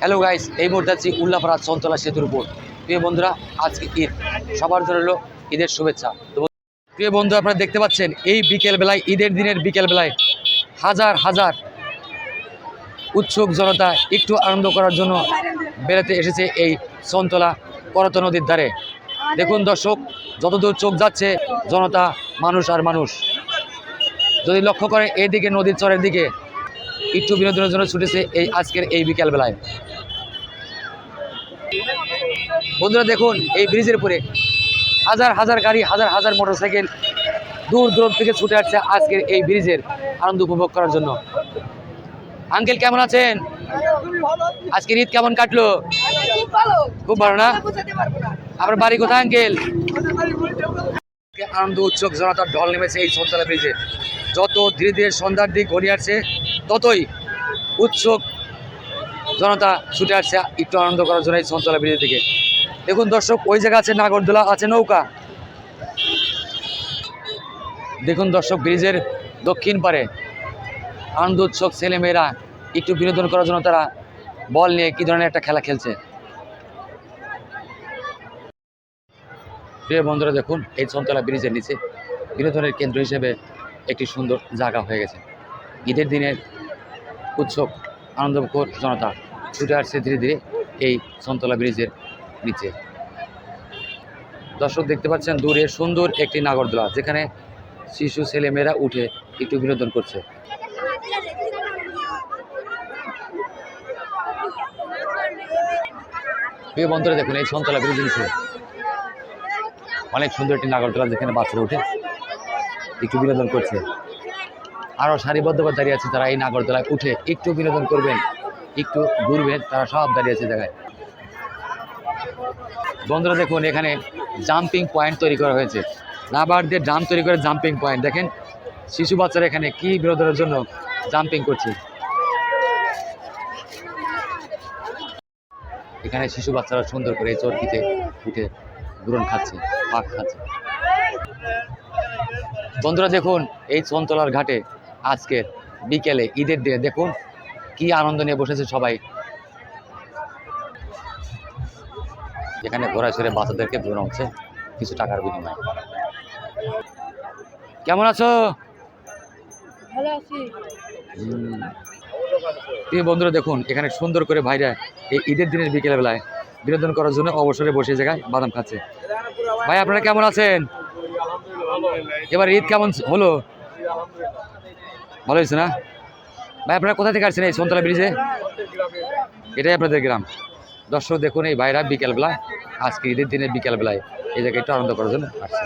Hello guys এই মুহূর্তে আছি উল্লাপাড়া চন্তলা সেতুর উপর। প্রিয় বন্ধুরা, আজকে ঈদ। সবার জন্য হলো ঈদের শুভেচ্ছা। প্রিয় বন্ধু আপনারা দেখতে পাচ্ছেন, এই বিকেল বেলায় ঈদের দিনের বিকেল বেলায় হাজার হাজার উৎসুক জনতা একটু আনন্দ করার জন্য বেড়াতে এসেছে এই সন্তলা করত নদীর ধারে। দেখুন দর্শক যতদূর চোখ যাচ্ছে জনতা মানুষ আর মানুষ। যদি লক্ষ্য করে এইদিকে নদীর চরের দিকে একটু বিনোদনের জন্য ছুটেছে এই আজকের এই বিকেল বেলায় বন্ধুরা দেখুন এই ব্রিজের উপরে হাজার হাজার গাড়ি হাজার হাজার মোটরসাইকেল দূর দূরান্ত থেকে ছুটে আসছে আজকের এই ব্রিজের আনন্দ উপভোগ করার জন্য। আঙ্কেল কেমন আছেন? আজকের ঈদ কেমন কাটলো? খুব ভালো। না? আপনার বাড়ি কোথায়, আঙ্কেল? আনন্দ উৎসব জনতার ঢল নেমেছে এই সন্তলা ব্রিজে। যত ধীরে ধীরে সন্ধ্যার দিক ঘনিয়ে আসছে, ততই উৎসুক জনতা ছুটে আসছে একটু আনন্দ করার জন্য এই সন্তলা ব্রিজের দিকে। দেখুন দর্শক, ওই জায়গা আছে নাগরদোলা, আছে নৌকা। দেখুন দর্শক, ব্রিজের দক্ষিণ পারে আনন্দ উৎসব ছেলেমেয়েরা একটু বিনোদন করার জন্য তারা বল নিয়ে কী ধরনের একটা খেলা খেলছে। প্রিয় বন্ধুরা, দেখুন, এই সন্তলা ব্রিজের নিচে বিনোদনের কেন্দ্র হিসেবে একটি সুন্দর জায়গা হয়ে গেছে। ঈদের দিনের উৎসব আনন্দমুখর জনতা ছুটে আসছে ধীরে ধীরে এই সন্তলা ব্রিজের নিচে। দর্শক দেখতে পাচ্ছেন, দূরে সুন্দর একটি নাগরদোলা, যেখানে শিশু ছেলেমেয়েরা উঠে একটু বিনোদন করছে। প্রিয় বন্ধুরা, দেখুন, এই সন্তলা ব্রিজ নিচে অনেক সুন্দর একটি নাগরদোলা যেখানে বাচ্চারা উঠে একটু বিনোদন করছে। আরও সারিবদ্ধভাবে দাঁড়িয়ে আছে তারা এই নাগরদোলায়। উঠে একটু বিনোদন করবেন, একটু ঘুরবেন, তারা সব দাঁড়িয়ে আছে জায়গায়। বন্ধুরা দেখুন, এখানে জাম্পিং পয়েন্ট তৈরি করা হয়েছে। রাবার দিয়ে জাম্প তৈরি করে জাম্পিং পয়েন্ট দেখেন, শিশু বাচ্চারা এখানে কি বিনোদনের জন্য জাম্পিং করছে। এখানে শিশু বাচ্চারা সুন্দর করে চরকিতে উঠে ঘুরন খাচ্ছে পাক খাচ্ছে। বন্ধুরা দেখুন এই চন্তলার ঘাটে আজকের বিকেলে ঈদের দিনে দেখুন কি আনন্দ নিয়ে বসেছে সবাই। এখানে ঘোরা সরে বাচ্চাদেরকে ঘোরানো হচ্ছে কিছু টাকার বিনিময়ে। কেমন আছো? ভালো আছি। হুম। বন্ধুরা দেখুন এখানে সুন্দর করে ভাইরা এই ঈদের দিনের বিকেল বেলায় বিনোদন করার জন্য অবসরে বসে জায়গায় বাদাম খাচ্ছে। ভাই, আপনারা কেমন আছেন? এবার ঈদ কেমন হলো? ভালো হয়েছে না? ভাই, আপনারা কোথা থেকে আসছেন এই সন্তলা ব্রিজে? এটাই আপনাদের গ্রাম। দর্শক দেখুন, এই ভাইরা বিকেলবেলা, আজকে ঈদের দিনের বিকেলবেলায় এই জায়গায় একটু আনন্দ করার জন্য আসছে